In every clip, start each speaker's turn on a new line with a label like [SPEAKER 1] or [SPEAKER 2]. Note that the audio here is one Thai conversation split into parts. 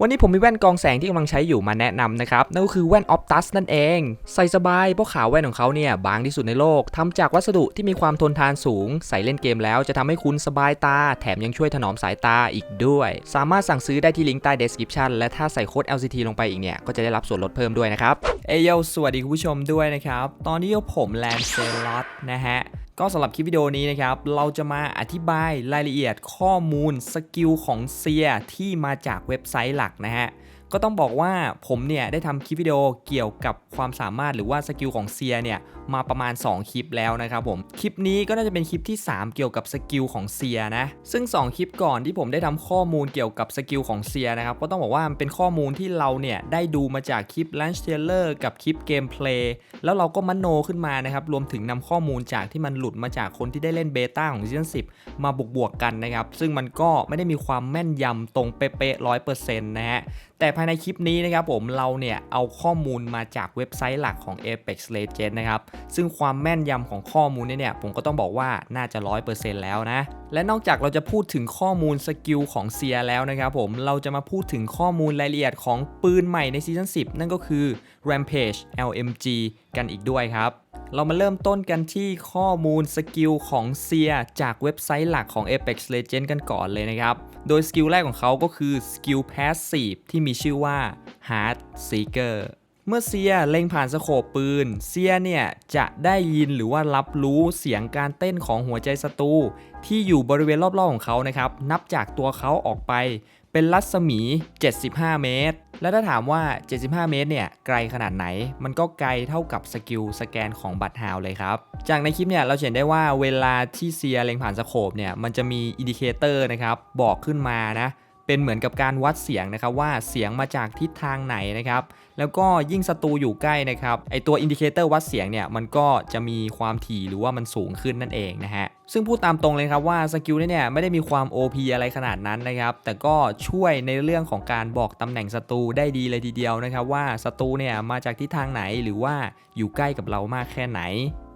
[SPEAKER 1] วันนี้ผมมีแว่นกองแสงที่กำลังใช้อยู่มาแนะนำนะครับ นั่นก็คือแว่น Optus นั่นเอง ใส่สบายเพราะขาวแว่นของเขาเนี่ย บางที่สุดในโลกทำจากวัสดุที่มีความทนทานสูง ใส่เล่นเกมแล้วจะทำให้คุณสบายตา แถมยังช่วยถนอมสายตาอีกด้วย สามารถสั่งซื้อได้ที่ลิงก์ใต้ description และถ้าใส่โค้ด LCT ลงไปอีกเนี่ย ก็จะได้รับส่วนลดเพิ่มด้วยนะครับ เอยโยสวัสดีคุณผู้ชมด้วยนะครับ ตอนนี้ผมแลนเซลอตนะฮะ ก็สำหรับคลิปวิดีโอนี้นะครับ เราจะมาอธิบายรายละเอียดข้อมูลสกิลของเซียที่มาจากเว็บไซต์หลักนะฮะ ก็ต้องบอกว่าผมเนี่ยได้ทำคลิปวิดีโอเกี่ยวกับความสามารถหรือว่าสกิลของเซียเนี่ยมาประมาณ 2 คลิปแล้วนะครับผม คลิปนี้ก็น่าจะเป็นคลิปที่ 3 เกี่ยวกับสกิลของเซียนะซึ่ง 2 คลิปก่อนที่ผมได้ทำข้อมูลเกี่ยวกับสกิลของเซียนะครับก็ต้องบอกว่ามันเป็นข้อมูลที่เราเนี่ยได้ดูมาจากคลิป Lunch t a i l e r กับคลิปเกมเพลย์แล้วเราก็มโนขึ้นมานะครับรวมถึงนำข้อมูลจากที่มันหลุดมาจากคนที่ได้เล่นเบต้าของซีซั่น10 มาบวกบวกๆกันนะครับซึ่งมันก็ไม่ได้มีความแม่นยำตรงเป๊ะๆร้อยเปอร์เซ็นต์นะฮะแต่ภายในคลิปนี้นะครับผมเราเนี่ยเอาข้อมูลมาจากเว็บไซต์หลักของ Apex Legends นะครับ ซึ่งความแม่นยำของข้อมูลเนี่ยเนี่ยผมก็ต้องบอกว่าน่าจะ 100%แล้วนะ และนอกจากเราจะพูดถึงข้อมูลสกิลของเซียแล้วนะครับผมเราจะมาพูดถึงข้อมูลรายละเอียดของปืนใหม่ในซีซั่น10 นั่นก็คือ Rampage LMG กันอีกด้วยครับ เรามาเริ่มต้นกันที่ข้อมูลสกิลของเซียจากเว็บไซต์หลักของ Apex Legends กันก่อนเลยนะครับ โดยสกิลแรกของเขาก็คือสกิล Passive ที่มีชื่อว่า Heart Seeker เมื่อเซียเล็งผ่านสโคปปืน เซียเนี่ยจะได้ยินหรือว่ารับรู้เสียงการเต้นของหัวใจศัตรูที่อยู่บริเวณรอบๆของเขานะครับ นับจากตัวเขาออกไปเป็นรัศมี 75 เมตร แล้วถ้าถามว่า 75 เมตรเนี่ยไกลขนาดไหน มันก็ไกลเท่ากับสกิลสแกนของบัตรฮาวเลยครับ จากในคลิปเนี่ยเราเห็นได้ว่าเวลาที่เซียเล็งผ่านสโคปเนี่ยมันจะมีอินดิเคเตอร์นะครับบอกขึ้นมานะ เป็นเหมือนกับการวัดเสียงนะครับว่าเสียงมาจากทิศทางไหนนะครับ แล้วก็ยิ่งศัตรูอยู่ใกล้นะครับไอตัวอินดิเคเตอร์วัดเสียงเนี่ยมันก็จะมีความถี่หรือว่ามันสูงขึ้นนั่นเองนะฮะซึ่งพูดตามตรงเลยครับว่าสกิลนี้เนี่ยไม่ได้มีความ OP อะไรขนาดนั้นนะครับ แต่ก็ช่วยในเรื่องของการบอกตำแหน่งศัตรูได้ดีเลยทีเดียวนะครับ ว่าศัตรูเนี่ยมาจากทิศทางไหนหรือว่าอยู่ใกล้กับเรามากแค่ไหน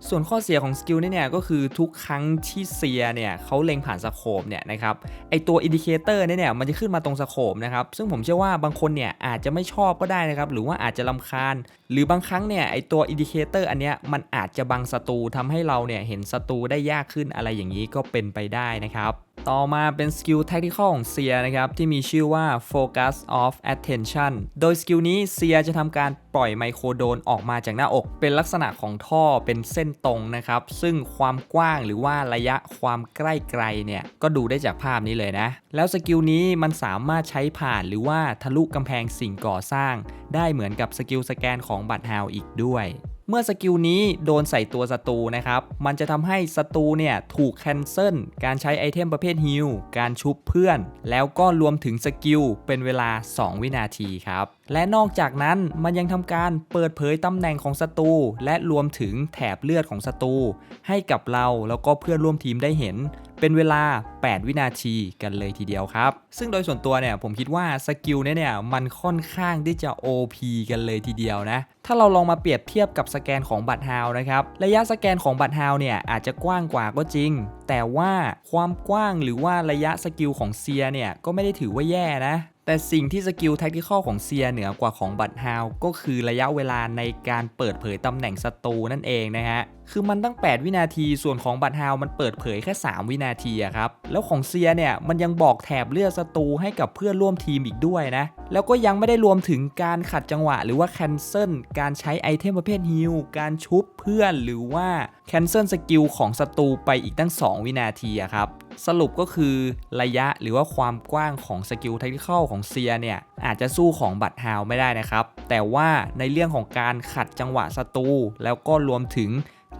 [SPEAKER 1] ส่วนข้อเสียของสกิลนี่เนี่ยก็คือทุกครั้งที่เสียเนี่ยเขาเล็งผ่านสโคปเนี่ยนะครับไอตัวอินดิเคเตอร์เนี่ยมันจะขึ้นมาตรงสโคปนะครับซึ่งผมเชื่อว่าบางคนเนี่ยอาจจะไม่ชอบก็ได้นะครับหรือว่าอาจจะลำคาญ หรือบางครั้งเนี่ยไอตัวอินดิเคเตอร์อันเนี้ยมันอาจจะบังศัตรูทำให้เราเนี่ยเห็นศัตรูได้ยากขึ้นอะไรอย่างนี้ก็เป็นไปได้นะครับ ต่อมาเป็นสกิล tactical ของเซียนะครับที่มีชื่อว่า focus of attention โดยสกิลนี้เซียจะทำการปล่อยไมโครโดนออกมาจากหน้าอก เป็นลักษณะของท่อเป็นเส้นตรงนะครับ ซึ่งความกว้างหรือว่าระยะความใกล้ไกลเนี่ย ก็ดูได้จากภาพนี้เลยนะ แล้วสกิลนี้มันสามารถใช้ผ่านหรือว่าทะลุกำแพงสิ่งก่อสร้าง ได้เหมือนกับสกิลสแกนของบัตรฮาวอีกด้วย เมื่อสกิลนี้โดนใส่ตัวศัตรูนะครับ มันจะทำให้ศัตรูเนี่ยถูกแคนเซิลการใช้ไอเทมประเภทฮิลการชุบเพื่อน แล้วก็รวมถึงสกิลเป็นเวลา 2 วินาทีครับ และนอกจากนั้นมันยังทำการเปิดเผยตำแหน่งของศัตรูและรวมถึงแถบเลือดของศัตรูให้กับเราแล้วก็เพื่อนร่วมทีมได้เห็น เป็นเวลา 8 วินาทีกันเลยทีเดียวครับ ซึ่งโดยส่วนตัวเนี่ยผมคิดว่าสกิลเนี่ยเนี่ยมันค่อนข้างที่จะ OP กันเลยทีเดียวนะ ถ้าเราลองมาเปรียบเทียบกับสแกนของบัตรฮาวนะครับ ระยะสแกนของบัตรฮาวเนี่ยอาจจะกว้างกว่าก็จริง แต่ว่าความกว้างหรือว่าระยะสกิลของเซียเนี่ยก็ไม่ได้ถือว่าแย่นะ แต่สิ่งที่สกิลแท็กติคอลของเซียเหนือกว่าของบัตฮาวก็คือระยะเวลาในการเปิดเผยตำแหน่งศัตรูนั่นเองนะฮะ คือมันตั้ง 8 วินาที ส่วนของบัตฮาวมันเปิดเผยแค่ 3 วินาทีครับ แล้วของเซียเนี่ยมันยังบอกแถบเลือดศัตรูให้กับเพื่อนร่วมทีมอีกด้วยนะ แล้วก็ยังไม่ได้รวมถึงการขัดจังหวะ หรือว่าแคนเซิลการใช้ไอเทมประเภทฮิลการชุบเพื่อนหรือว่าแคนเซิลสกิลของศัตรูไปอีกตั้ง 2 วินาทีครับ สรุปก็คือระยะหรือว่าความกว้างของสกิลเทคนิคของเซียเนี่ย อาจจะสู้ของบัตฮาวไม่ได้นะครับ แต่ว่าในเรื่องของการขัดจังหวะศัตรูแล้วก็รวมถึง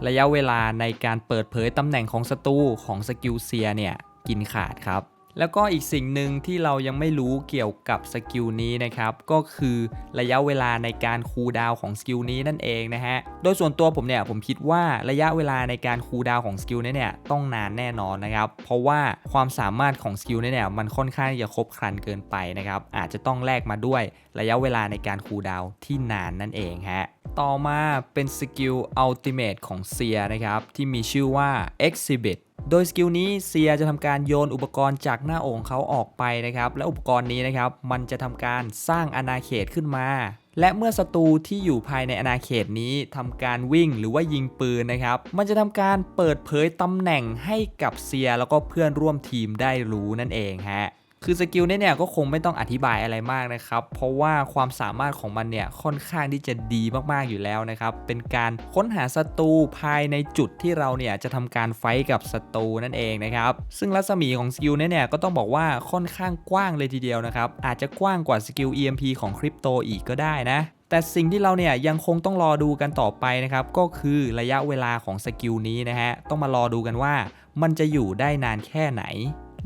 [SPEAKER 1] ระยะเวลาในการเปิดเผยตำแหน่งของศัตรูของสกิลเซียเนี่ยกินขาดครับ แล้วก็อีกสิ่งหนึ่งที่เรายังไม่รู้เกี่ยวกับสกิลนี้นะครับ ก็คือระยะเวลาในการคูลดาวของสกิลนี้นั่นเองนะฮะ โดยส่วนตัวผมเนี่ยผมคิดว่าระยะเวลาในการคูลดาวของสกิลนี้เนี่ยต้องนานแน่นอนนะครับ เพราะว่าความสามารถของสกิลนี้เนี่ยมันค่อนข้างจะครบครันเกินไปนะครับ อาจจะต้องแลกมาด้วยระยะเวลาในการคูลดาวที่นานนั่นเองฮะ ต่อมาเป็นสกิลอัลติเมทของเซียนะครับที่มีชื่อว่า Exhibit โดยสกิลนี้เซียจะทำการโยนอุปกรณ์จากหน้าอกของเขาออกไปนะครับ และอุปกรณ์นี้นะครับมันจะทำการสร้างอาณาเขตขึ้นมาและเมื่อศัตรูที่อยู่ภายในอาณาเขตนี้ทำการวิ่งหรือว่ายิงปืนนะครับ มันจะทำการเปิดเผยตำแหน่งให้กับเซียแล้วก็เพื่อนร่วมทีมได้รู้นั่นเองฮะ คือสกิลนี้เนี่ยก็คงไม่ต้องอธิบายอะไรมากนะครับ เพราะว่าความสามารถของมันเนี่ยค่อนข้างที่จะดีมากๆอยู่แล้วนะครับ เป็นการค้นหาศัตรูภายในจุดที่เราเนี่ยจะทำการไฟท์กับศัตรูนั่นเองนะครับ ซึ่งรัศมีของสกิลนี้เนี่ยก็ต้องบอกว่าค่อนข้างกว้างเลยทีเดียวนะครับ อาจจะกว้างกว่าสกิล EMP ของคริปโตอีกก็ได้นะแต่สิ่งที่เราเนี่ยยังคงต้องรอดูกันต่อไปนะครับ ก็คือระยะเวลาของสกิลนี้นะฮะ ต้องมารอดูกันว่ามันจะอยู่ได้นานแค่ไหน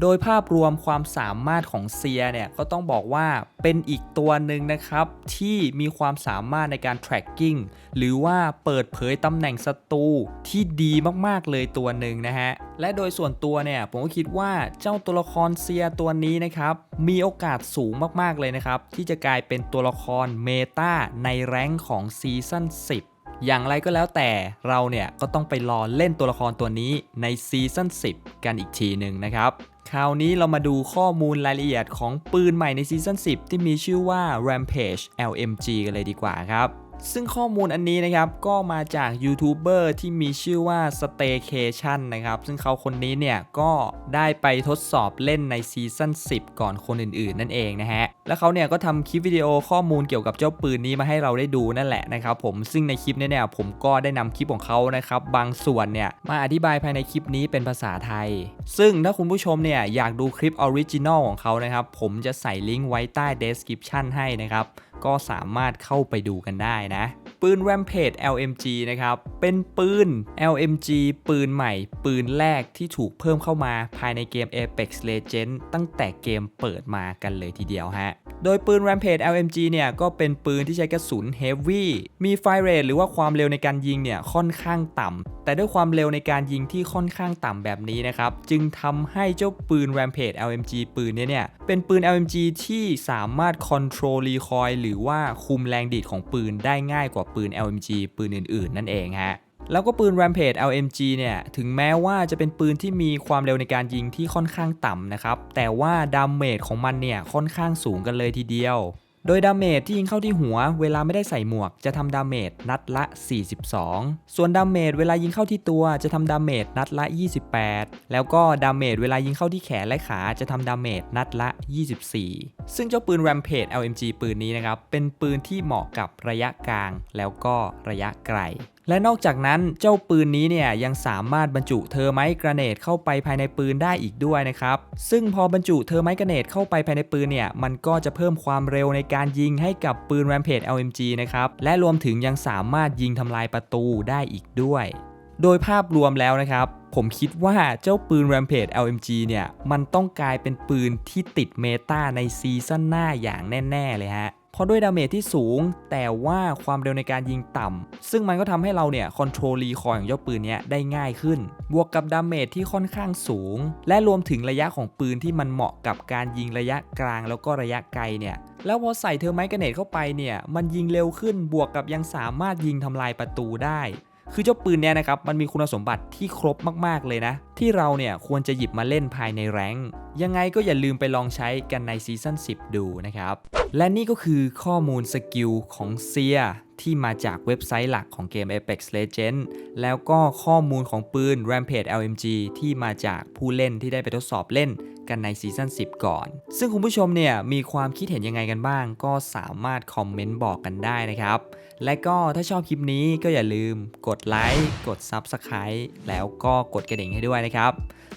[SPEAKER 1] โดยภาพรวมความสามารถของเซียเนี่ยก็ต้องบอกว่าเป็นอีกตัวหนึ่งนะครับที่มีความสามารถในการ tracking หรือว่าเปิดเผยตำแหน่งศัตรูที่ดีมากๆเลยตัวหนึ่งนะฮะ และโดยส่วนตัวเนี่ยผมก็คิดว่าเจ้าตัวละครเซียตัวนี้นะครับมีโอกาสสูงมากๆเลยนะครับที่จะกลายเป็นตัวละครเมตาในแรงของซีซั่น10อย่างไรก็แล้วแต่เราเนี่ยก็ต้องไปรอเล่นตัวละครตัวนี้ในซีซั่น10 กันอีกทีหนึ่งนะครับ คราวนี้เรามาดูข้อมูลรายละเอียดของปืนใหม่ในซีซั่น10 ที่มีชื่อว่า Rampage LMG กันเลยดีกว่าครับ ซึ่งข้อมูลอันนี้นะครับก็มาจากยูทูบเบอร์ที่มีชื่อว่า Staycation นะครับ ซึ่งเขาคนนี้เนี่ยก็ได้ไปทดสอบเล่นในซีซั่น10 ก่อนคนอื่นๆ นั่นเองนะฮะ แล้วเขาเนี่ยก็ทำคลิปวิดีโอข้อมูลเกี่ยวกับเจ้าปืนนี้มาให้เราได้ดูนั่นแหละนะครับผมซึ่งในคลิปนี้เนี่ยผมก็ได้นำคลิปของเขานะครับบางส่วนเนี่ยมาอธิบายภายในคลิปนี้เป็นภาษาไทย ซึ่งถ้าคุณผู้ชมเนี่ยอยากดูคลิปออริจินอลของเขานะครับผมจะใส่ลิงก์ไว้ใต้ description ให้นะครับ ก็สามารถเข้าไปดูกันได้นะ ปืน Rampage LMG นะครับ เป็นปืน LMG ปืนใหม่ ปืนแรกที่ถูกเพิ่มเข้ามาภายในเกม Apex Legends ตั้งแต่เกมเปิดมากันเลยทีเดียวฮะ โดยปืน Rampage LMG เนี่ย ก็เป็นปืนที่ใช้กระสุน Heavy มีไฟเรทหรือว่าความเร็วในการยิงเนี่ย ค่อนข้างต่ำ แต่ด้วยความเร็วในการยิงที่ค่อนข้างต่ำแบบนี้นะครับ จึงทำให้เจ้าปืน Rampage LMG ปืนเนี้เนี่ย เป็นปืน LMG ที่สามารถ control recoil หรือว่าคุมแรงดีดของปืนได้ง่ายกว่าปืน LMG ปืนอื่นๆ นั่นเองฮะแล้วก็ปืน Rampage LMG เนี่ยถึงแม้ว่าจะเป็นปืนที่มีความเร็วในการยิงที่ค่อนข้างต่ำนะครับแต่ว่าดาเมจของมันเนี่ยค่อนข้างสูงกันเลยทีเดียว โดยดาเมจที่ยิงเข้าที่หัว เวลาไม่ได้ใส่หมวก จะทำดาเมจนัดละ 42 ส่วนดาเมจเวลายิงเข้าที่ตัวจะทำดาเมจนัดละ 28 แล้วก็ดาเมจเวลายิงเข้าที่แขนและขาจะทำดาเมจนัดละ 24 ซึ่งเจ้าปืน Rampage LMG ปืนนี้นะครับ เป็นปืนที่เหมาะกับระยะกลางแล้วก็ระยะไกลและนอกจากนั้นเจ้าปืนนี้เนี่ยยังสามารถบรรจุเทอร์ไมต์กระเนตเข้าไปภายในปืนได้อีกด้วยนะครับ ซึ่งพอบรรจุเทอร์ไมต์กระเนตเข้าไปภายในปืนเนี่ยมันก็จะเพิ่มความเร็วในการยิงให้กับปืน Rampage LMG นะครับ และรวมถึงยังสามารถยิงทำลายประตูได้อีกด้วย โดยภาพรวมแล้วนะครับ ผมคิดว่าเจ้าปืน Rampage LMG เนี่ยมันต้องกลายเป็นปืนที่ติดเมตาในซีซั่นหน้าอย่างแน่ ๆ เลยฮะ เพราะด้วยดาเมจที่สูง แต่ว่าความเร็วในการยิงต่ำซึ่งมันก็ทำให้เราเนี่ยคอนโทรลรีคอยของเจ้าปืนเนี้ยได้ง่ายขึ้น บวกกับดาเมจที่ค่อนข้างสูง และรวมถึงระยะของปืนที่มันเหมาะกับการยิงระยะกลางแล้วก็ระยะไกลเนี่ยแล้วพอใส่เทอร์ไมต์กระเนตเข้าไปเนี่ยมันยิงเร็วขึ้นบวกกับยังสามารถยิงทำลายประตูได้ คือเจ้าปืนเนี่ยนะครับมันมีคุณสมบัติที่ครบมากๆเลยนะ ที่เราเนี่ยควรจะหยิบมาเล่นภายในแรงยังไงก็อย่าลืมไปลองใช้กันในซีซั่น10 ดูนะครับ และนี่ก็คือข้อมูลสกิลของเซียที่มาจากเว็บไซต์หลักของเกม Apex Legends แล้วก็ข้อมูลของปืน Rampage LMG ที่มาจากผู้เล่นที่ได้ไปทดสอบเล่น กันในซีซั่น10 ก่อน ซึ่งคุณผู้ชมเนี่ยมีความคิดเห็นยังไงกันบ้าง ก็สามารถคอมเมนต์บอกกันได้นะครับ และก็ถ้าชอบคลิปนี้ก็อย่าลืมกดไลค์กด Subscribe แล้วก็กดกระดิ่งให้ด้วยนะครับ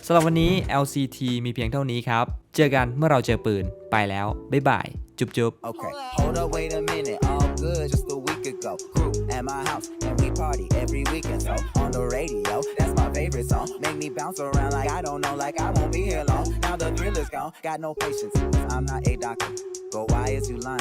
[SPEAKER 1] สำหรับวันนี้ LCT มีเพียงเท่านี้ครับ เจอกันเมื่อเราเจอปืนไปแล้ว บ๊ายบาย จุ๊บจุ๊บ
[SPEAKER 2] Okay, hold up, wait a minute. All good just a week ago. Crew at my house. Party every weekend. So on the radio, that's my favorite song. Make me bounce around like I don't know, like I won't be here long. Now the thrill is gone, got no patience. I'm not a doctor. Go, why is you lying?